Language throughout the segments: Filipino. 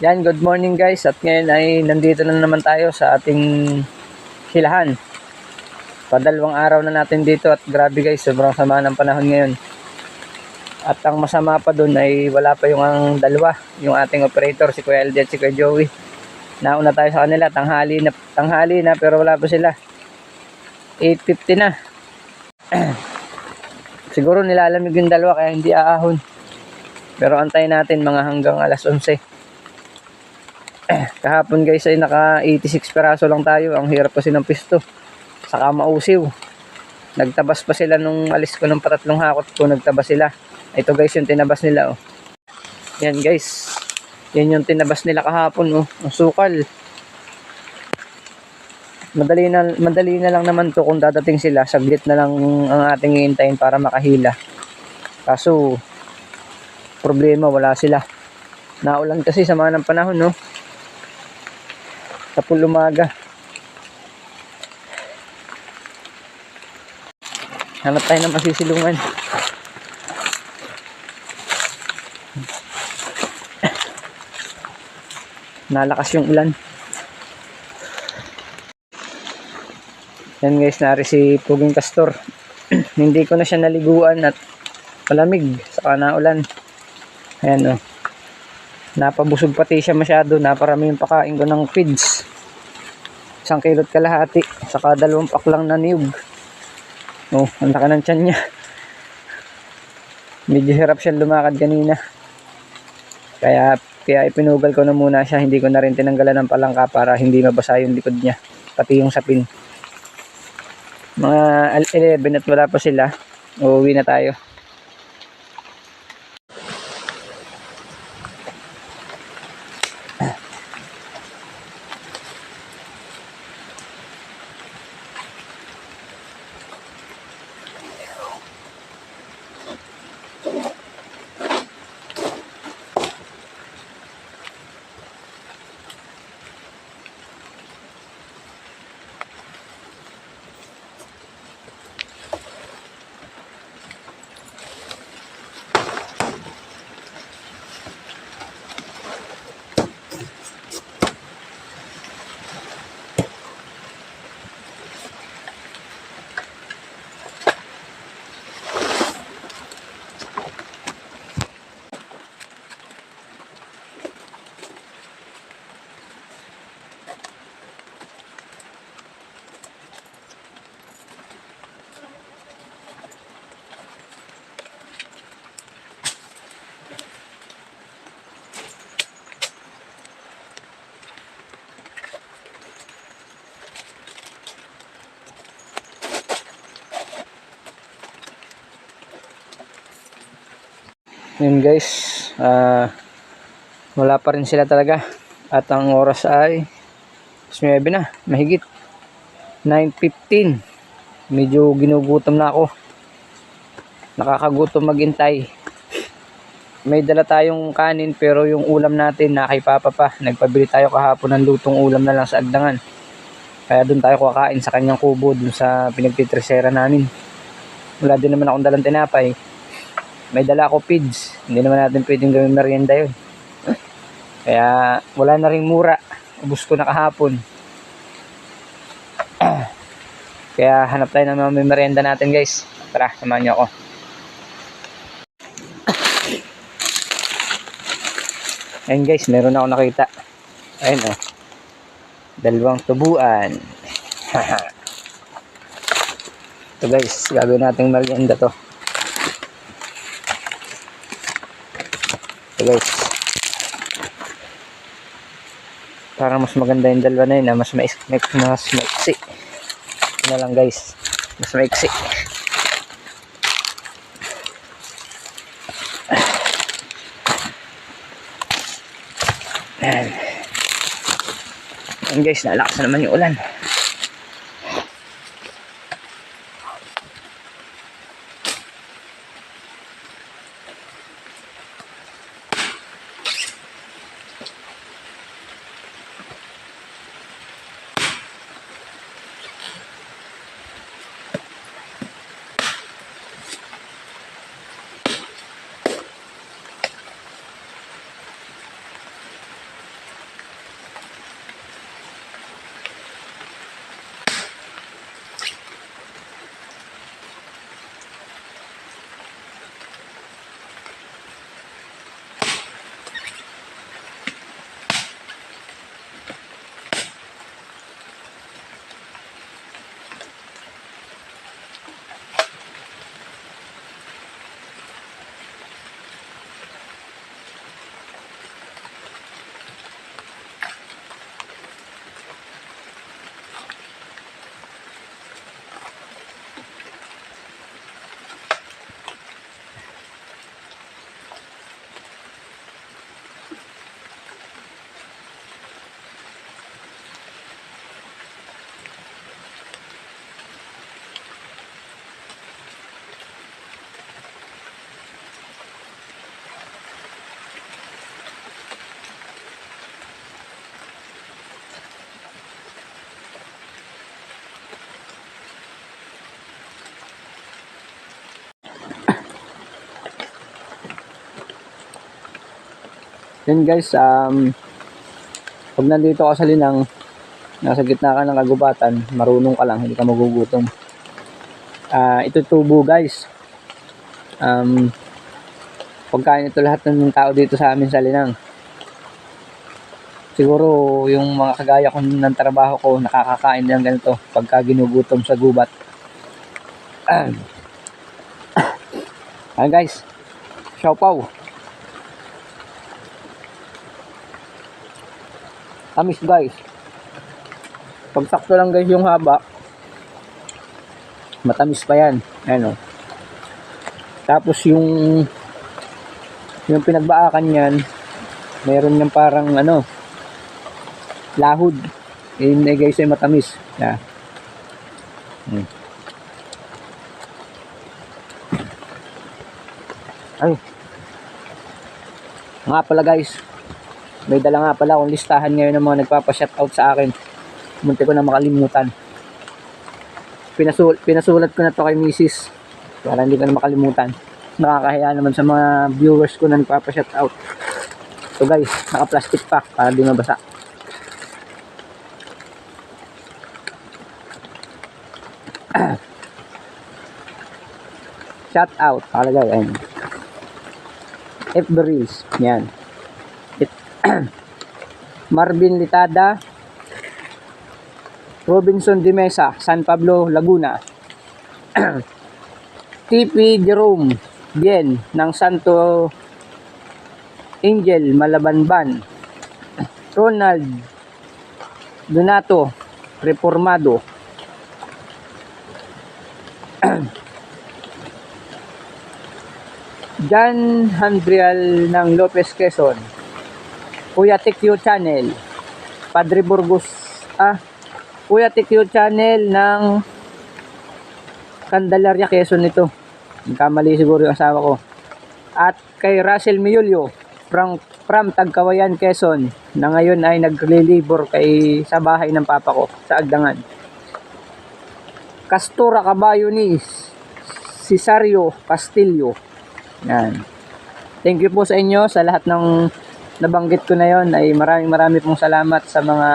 Yan, good morning guys. At ngayon ay nandito na naman tayo sa ating hilahan. Padalawang araw na natin dito at grabe guys, sobrang sama ng panahon ngayon. At ang masama pa doon ay wala pa yung ang dalawa, yung ating operator, si Kuya LD at si Kuya Joey. Nauna tayo sa kanila, tanghali na, tanghali na pero wala pa sila. 8.50 na. Siguro nilalamig yung dalawa kaya hindi aahon. Pero antayin natin mga hanggang alas 11. Kahapon guys ay naka 86 peraso lang tayo. Ang hirap kasi ng pisto. Saka mausiw. Nagtabas pa sila nung alis ko ng patatlong hakot ko. Nagtabas sila. Ito guys yung tinabas nila oh. Yan guys. Yan yung tinabas nila kahapon oh. Ang sukal. Madali na, madali na lang naman to kung dadating sila. Saglit na lang ang ating iintayin para makahila. Kaso, problema wala sila. Naulan kasi sama ng panahon no. Tapos umaga. Hanap tayo ng masisilungan. Nalakas yung ulan. Yan guys, nari si Puging Castor. Hindi ko na siya naliguan at malamig saka naulan. Ayan o. Napabusog pati siya masyado. Naparami yung pakain ko ng feeds. Isang kilot kalahati. Saka dalawang pak lang na niyog. Oh, ang laki ng tiyan niya. Medyo hirap siya lumakad kanina. Kaya, kaya ipinugal ko na muna siya. Hindi ko na rin tinanggalan ng palangka para hindi mabasa yung likod niya. Pati yung sapin. Mga 11 at wala pa sila. Uuwi na tayo. Yun guys, ah wala pa rin sila talaga. At ang oras ay 9 na, mahigit. 9.15. Medyo ginugutom na ako. Nakakagutom maghintay. May dala tayong kanin pero yung ulam natin na kay pa. Nagpabili tayo kahapon ng lutong ulam na lang sa Agdangan. Kaya doon tayo kakain sa kanyang kubo doon sa pinagtitresera namin. Wala din naman akong dalang tinapay may dala ako feeds. Hindi naman natin pwedeng gawin merienda yun. Kaya wala na ring mura. Ubus ko na kahapon. Kaya hanap tayo ng mga merienda natin guys. Tara, samahan niyo ako. Ayun guys, meron ako nakita. Ayun oh. Dalawang tubuan. Ito guys, gagawin nating merienda to. Guys. Para mas maganda yung dalawa na yun, ah, mas mais mas maiksi. Na lang guys. Mas maiksi. Ayan. Ayan guys, nalakas na naman yung ulan. Yun guys, um, pag nandito ka sa linang, nasa gitna ka ng kagubatan, marunong ka lang, hindi ka magugutom. Ah, ito tubo guys. Um, pagkain ito lahat ng tao dito sa amin sa linang. Siguro yung mga kagaya ko ng trabaho ko, nakakakain ng ganito pagka ginugutom sa gubat. Ah, guys, siopaw. Tamis guys. Pag sakto lang guys yung haba, matamis pa yan. Ano. Tapos yung yung pinagbaakan yan, mayroon niyang parang ano, lahod. Yun eh guys ay matamis. Yeah. Hmm. Ay. Nga pala guys, may dala nga pala akong listahan ngayon ng mga nagpapa-shoutout sa akin. Munti ko na makalimutan. Pinasul pinasulat ko na to kay Mrs. Para hindi ko na makalimutan. Nakakahiya naman sa mga viewers ko na nagpapa-shoutout. So guys, naka-plastic pa para di mabasa. Shout out. F. Beris. Yan. Marvin Litada. Robinson de Mesa. San Pablo, Laguna. TP Jerome. Bien. Ng Santo Angel, Malabanban. Ronald Donato. Reformado. John Handrial ng Lopez Quezon. Kuya Tikyo Channel. Padre Burgos. Ah, Kuya Tikyo Channel ng Candelaria Quezon ito. Kamali siguro yung asawa ko. At kay Russell Miulio from, from Tagkawayan, Quezon na ngayon ay naglilibor kay sa bahay ng papa ko sa Agdangan. Castura Caballo ni Cesario Castillo. Yan. Thank you po sa inyo sa lahat ng nabanggit ko na yon ay maraming maraming pong salamat sa mga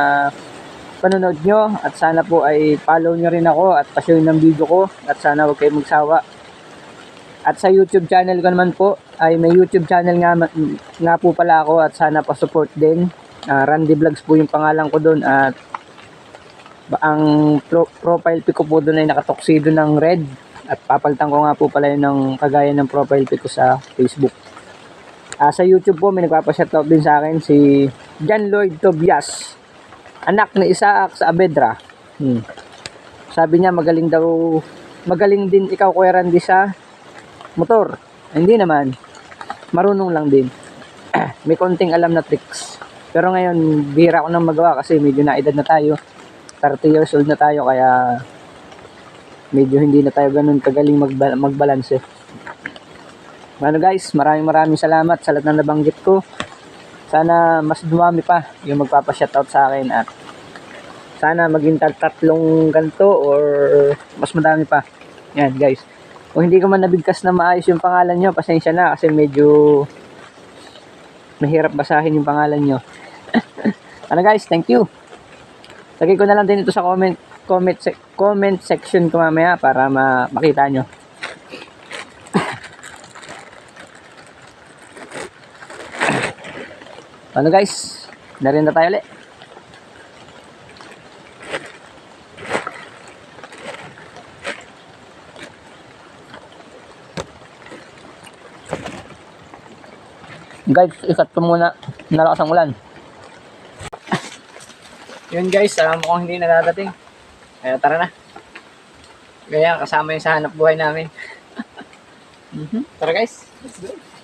panonood nyo at sana po ay follow nyo rin ako at pa-share ng video ko at sana huwag kayong magsawa. At sa YouTube channel ko naman po ay may YouTube channel nga, nga po pala ako at sana pa-support din. Ah, Randy Vlogs po yung pangalan ko doon at ang pro- profile pic ko po doon ay nakatoksido ng red at papalitan ko nga po pala yun ng kagaya ng profile pic ko sa Facebook. Ah, sa YouTube po may nagpapa-shoutout din sa akin si John Lloyd Tobias. Anak ni Isaac sa Abedra. Hmm. Sabi niya magaling daw magaling din ikaw Kuya Randy sa motor. Hindi naman. Marunong lang din. may konting alam na tricks. Pero ngayon, bihira ko nang magawa kasi medyo na edad na tayo. 30 years old na tayo kaya medyo hindi na tayo ganun kagaling magba- magbalance. Ano guys, maraming maraming salamat sa lahat ng nabanggit ko. Sana mas dumami pa yung magpapa-shoutout sa akin at sana maging tat- tatlong ganito or mas madami pa. Yan guys. Kung hindi ko man nabigkas na maayos yung pangalan nyo, pasensya na kasi medyo mahirap basahin yung pangalan nyo. ano guys, thank you. Lagay ko na lang din ito sa comment comment sec- comment section ko mamaya para ma- makita nyo. Ano guys, narin na tayo ulit. Guys, ikat ko muna. Nalakas ang ulan. Yun guys, alam mo kung hindi nadadating. Kaya tara na. Kaya kasama yung sa hanap buhay namin. Mhm. Tara guys. Let's go.